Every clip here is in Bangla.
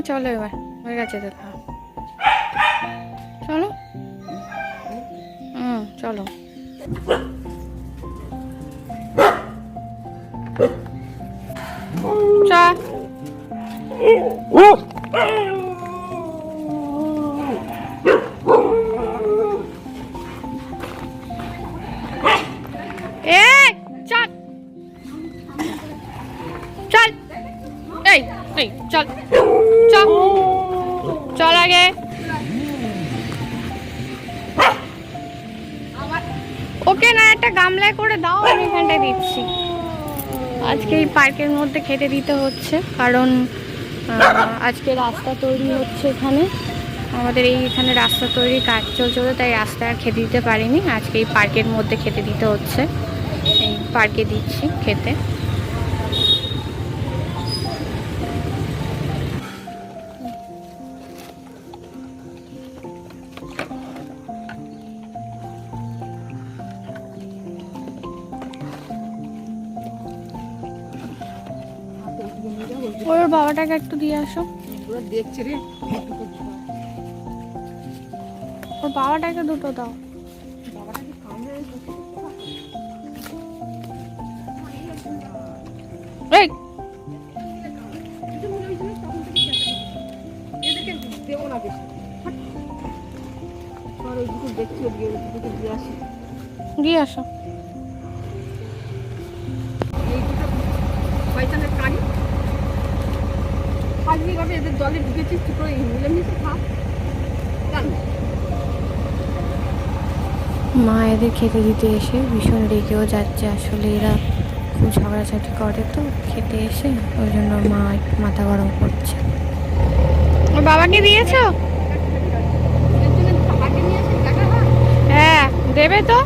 চলো এবার হয়ে গেছে দেখা চলো হুম চলো চা এই এই চল চল চল আগে ওকে না, একটা গামলায় করে দাও, আমি এখানটায় দিচ্ছি। আজকে এই পার্কের মধ্যে খেতে দিতে হচ্ছে, কারণ আজকে রাস্তা তৈরি হচ্ছে এখানে। আমাদের এই এখানে রাস্তা তৈরি কাজ চলছে তো তাই রাস্তায় আর খেতে দিতে পারিনি। আজকে এই পার্কের মধ্যে খেতে দিতে হচ্ছে। এই পার্কে দিচ্ছি খেতে। ওর বাবাটাকে একটু দিয়ে আসো। দেখছে রে। ওর বাবাটাকে দুটো দাও। এই! এদেরকে দেবো আজকে এদের জলে ঢুকেছিস তুই করে মিলেমিশে খা মা এদের খেতে দিতে এসে ভীষণ রেগেও যাচ্ছে। আসলে এরা খুব ঝগড়াঝাটি করে তো খেতে এসে ওই জন্য মা একটু মাথা গরম করছে। ওর বাবাকে দিয়েছ? হ্যাঁ দেবে তো।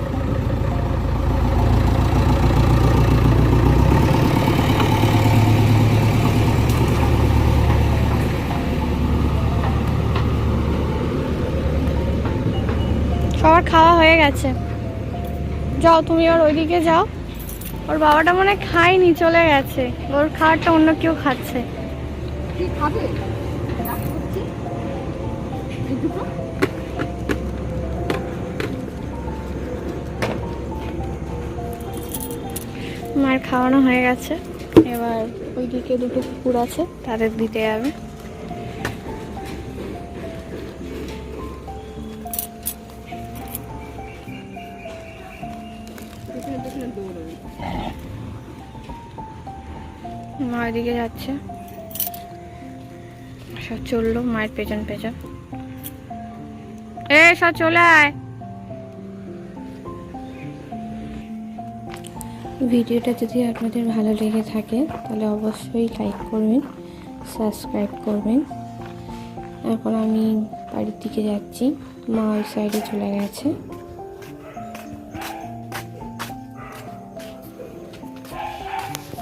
সবার খাওয়া হয়ে গেছে। যাও তুমি আর ওইদিকে যাও। ওর বাবাটা মনে হয় খায়নি চলে গেছে। ওর খাবারটা অন্য কেউ খাচ্ছে। মার খাওয়ানো হয়ে গেছে। এবার ওইদিকে দুটো কুকুর আছে তাদের দিতে যাবে। মা ওইদিকে যাচ্ছে। সব চলল, মায়ের পেছন পেছন। এ সব চলে আয়। ভিডিওটা যদি আপনাদের ভালো লেগে থাকে, তাহলে অবশ্যই লাইক করবেন সাবস্ক্রাইব করবেন। এখন আমি বাড়ির দিকে যাচ্ছি। মা ওই সাইডে চলে গেছে।